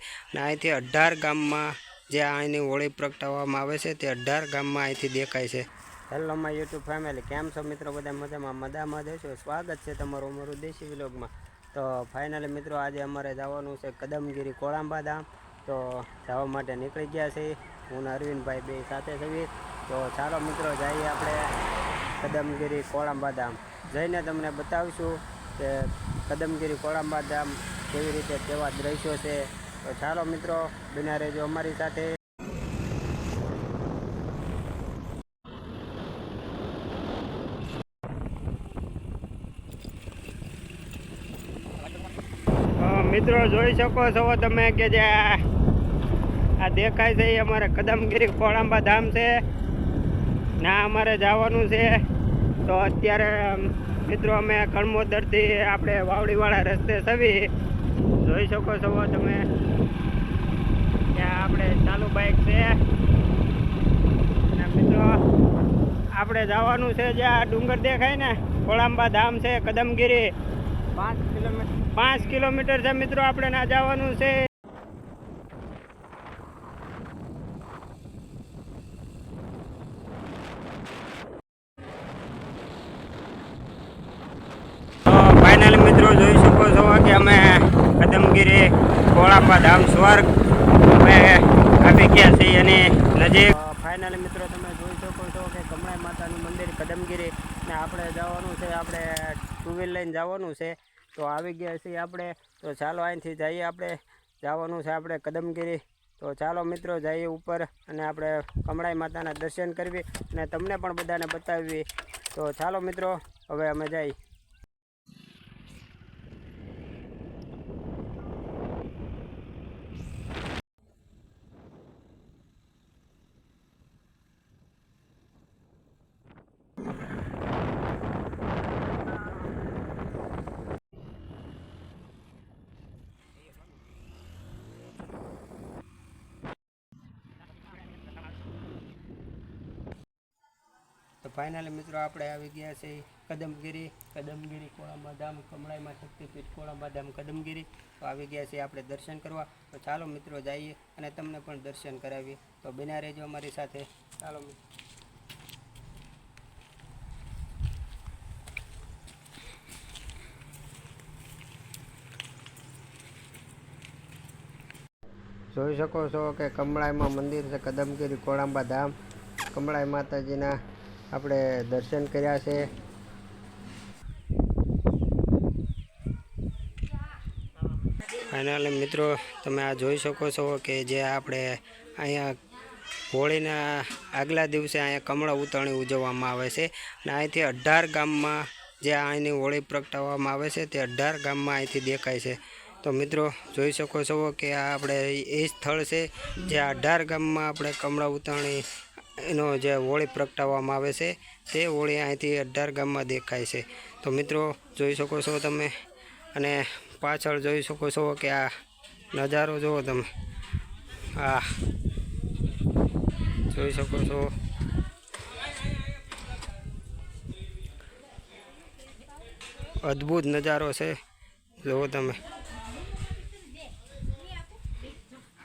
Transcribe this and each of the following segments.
અને અહીંથી અઢાર ગામમાં જે અહીંની હોળી પ્રગટાવવામાં આવે છે, તે અઢાર ગામમાં અહીંથી દેખાય છે. હેલો માય યુટ્યુબ ફેમિલી, કેમ છો મિત્રો? બધા મજામાં? મજામાં જશો સ્વાગત છે તમારું અમારું દેશી વિલોગમાં. તો ફાઇનલી મિત્રો, આજે અમારે જવાનું છે કદમગીરી કોળાંબા ધામ. તો જવા માટે નીકળી ગયા છે. હું અરવિંદભાઈ બે સાથે છીએ. તો ચાલો મિત્રો, જઈએ આપણે કદમગીરી કોળાંબા ધામ. જઈને તમને બતાવીશું કે કદમગીરી કોળાંબા ધામ કેવી રીતે કેવા દ્રશ્યો છે તો ચાલો મિત્રો બિના રહેજો અમારી સાથે. મિત્રો, જોઈ શકો છો તમે કે જે આ દેખાય છે એ અમારે કદમગીરી કોળાંબા ધામ છે. ના, અમારે જવાનું છે. તો અત્યારે મિત્રો, અમે કણમોદરથી આપણે વાવડીવાળા રસ્તે સવી જોઈ શકો છો તમે. બાઇક છે. અને મિત્રો આપણે જવાનું છે જે આ ડુંગર દેખાય ને કોળાંબા ધામ છે કદમગીરી. પાંચ કિલોમીટર. પાંચ કિલોમીટર છે મિત્રો આપણે ના જવાનું છે. ફાઇનલ મિત્રો જોઈ શકો છો કે અમે કદમગીરી કોળાંબા ધામ સ્વર્ગ અમે આવી ગયા છીએ અને નજીક ફાઇનલ મિત્રો તમે જોઈ શકો છો કે કમળાઈ માતાનું મંદિર કદમગીરી ને આપણે જવાનું છે, આપણે ટુ વ્હીલ લઈને જવાનું છે. તો આવી ગયા છીએ આપણે. તો ચાલો અહીંથી જઈએ આપણે. જવાનું છે આપણે કદમગીરી. તો ચાલો મિત્રો જઈએ ઉપર અને આપણે કમળાઈ માતાના દર્શન કરવી અને તમને પણ બધાને બતાવવી તો ચાલો મિત્રો, હવે અમે જઈએ. તો ફાઇનલી મિત્રો આપણે આવી ગયા છે કદમગીરી. કદમગીરી કોળામાં ધામ, કમળાઈમાં શક્તિપીઠ, કોળામાં ધામ, કદમગીરી. તો આવી ગયા છે આપણે દર્શન કરવા. તો ચાલો મિત્રો જઈએ અને તમને પણ દર્શન કરાવીએ. તો બિના રહેજો અમારી સાથે. ચાલો મિત્રો. જોઈ શકો છો કે કમળાઈમાં મંદિર છે, કદમગીરી, કોળાંબા ધામ. કમળાઈ માતાજીના આપણે દર્શન કર્યા છે. ફાઇનલી મિત્રો, તમે આ જોઈ શકો છો કે જે આપણે અહીંયા હોળીના આગલા દિવસે અહીંયા કમળા ઉતરણી ઉજવવામાં આવે છે. અને અહીંથી અઢાર ગામમાં જે અહીંની હોળી પ્રગટાવવામાં આવે છે, તે અઢાર ગામમાં અહીંથી દેખાય છે. તો મિત્રો જોઈ શકો છો કે આ આપણે એ સ્થળ છે, જે અઢાર ગામમાં આપણે કમળા ઉતરણી એનો જે હોળી પ્રગટાવવામાં આવે છે, તે હોળી અહીંથી અઢાર ગામમાં દેખાય છે. તો મિત્રો જોઈ શકો છો તમે, અને પાછળ જોઈ શકો છો કે આ નજારો જુઓ તમે. આ જોઈ શકો છો. અદ્ભુત નજારો છે. જુઓ તમે.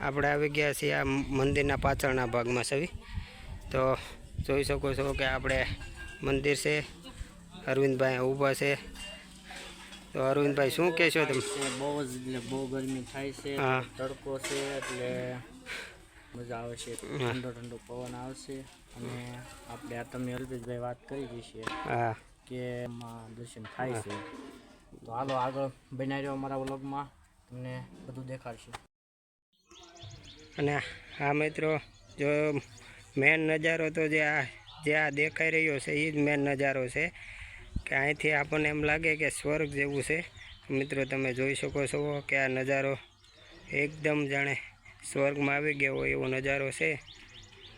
આપણે આવી ગયા છીએ આ મંદિરના પાછળના ભાગમાં સવી તો જોઈ શકો છો કે આપણે મંદિર છે અરવિંદભાઈ ઊભા છે. તો અરવિંદભાઈ શું કહેશો તમે? બહુ જ એટલે બહુ ગરમી થાય છે. તડકો છે એટલે મજા આવશે ઠંડો ઠંડો પવન આવશે. અને આપણે આ તમે અલ્પેશભાઈ વાત કરી છે હા. કે દર્શન થાય છે. તો હાલો આગળ બનાવી રહ્યો અમારા વ્લોગમાં. તમને બધું દેખાડશે. અને આ મિત્રો, જો મેન નજારો તો જે આ જે આ દેખાઈ રહ્યો છે એ જ મેન નજારો છે. કે અહીંથી આપણને એમ લાગે કે સ્વર્ગ જેવું છે. મિત્રો, તમે જોઈ શકો છો કે આ નજારો એકદમ જાણે સ્વર્ગમાં આવી ગયો હોય એવો નજારો છે.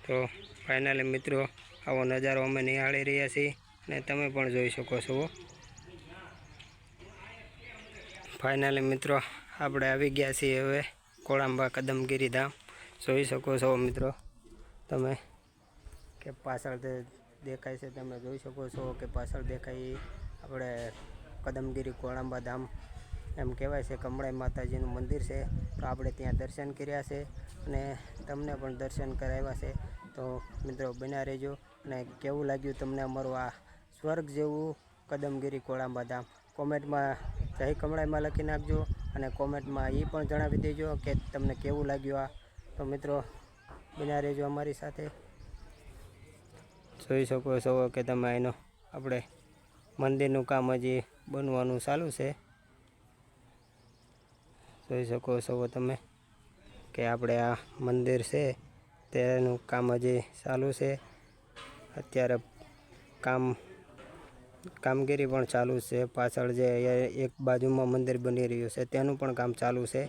તો ફાઇનલી મિત્રો, આવો નજારો અમે નિહાળી રહ્યા છીએ અને તમે પણ જોઈ શકો છો. ફાઇનલી મિત્રો, આપણે આવી ગયા છીએ હવે કોળાંબા કદમગીરી ધામ. જોઈ શકો છો મિત્રો તમે કે પાછળ દેખાય છે તમે જોઈ શકો છો કે પાછળ દેખાય આપણે કદમગીરી કોળાંબા ધામ એમ કહેવાય છે. કમળાઈ માતાજીનું મંદિર છે. તો આપણે ત્યાં દર્શન કર્યા છે અને તમને પણ દર્શન કરાવ્યા છે. તો મિત્રો બન્યા રહેજો અને કેવું લાગ્યું તમને અમારું આ સ્વર્ગ જેવું કદમગીરી કોળાંબા ધામ? કોમેન્ટમાં જય કમળાઈમાં લખી નાખજો અને કોમેન્ટમાં એ પણ જણાવી દેજો કે તમને કેવું લાગ્યું આ તો મિત્રો બના રહેજો અમારી સાથે. જોઈ શકો છો કે તમે એનો આપણે મંદિરનું કામ હજી બનવાનું ચાલુ છે. જોઈ શકો છો તમે કે આપણે આ મંદિર છે, તેનું કામ હજી ચાલુ છે. અત્યારે કામ, કામગીરી પણ ચાલુ છે. પાછળ જે એક બાજુમાં મંદિર બની રહ્યું છે, તેનું પણ કામ ચાલુ છે.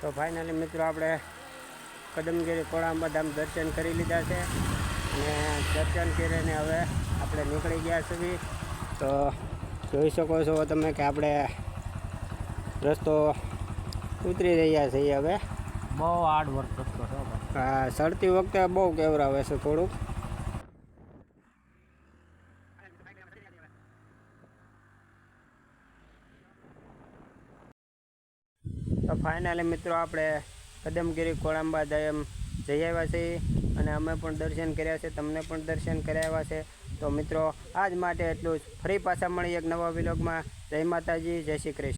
તો ફાઇનલી મિત્રો, આપણે કદમગીરી કોળાંબા ધામ દર્શન કરી લીધા છે. અને દર્શન કરીને હવે આપણે નીકળી ગયા સુધી તો જોઈ શકો છો તમે કે આપણે રસ્તો ઉતરી રહ્યા છીએ હવે. બહુ હાર્ડ વર્ક છો ભાઈ. ચડતી વખતે બહુ કેવરાવે છે થોડુંક. તો ફાઇનલી મિત્રો આપણે કદમગીરી કોળંબા દયમ જઈ આવ્યા છીએ અને અમે પણ દર્શન કર્યા છે, તમને પણ દર્શન કરાવ્યા છે. તો મિત્રો, આજ માટે એટલું જ. ફરી પાછા મળી એક નવા વિલોગમાં. જય માતાજી, જય શ્રી કૃષ્ણ.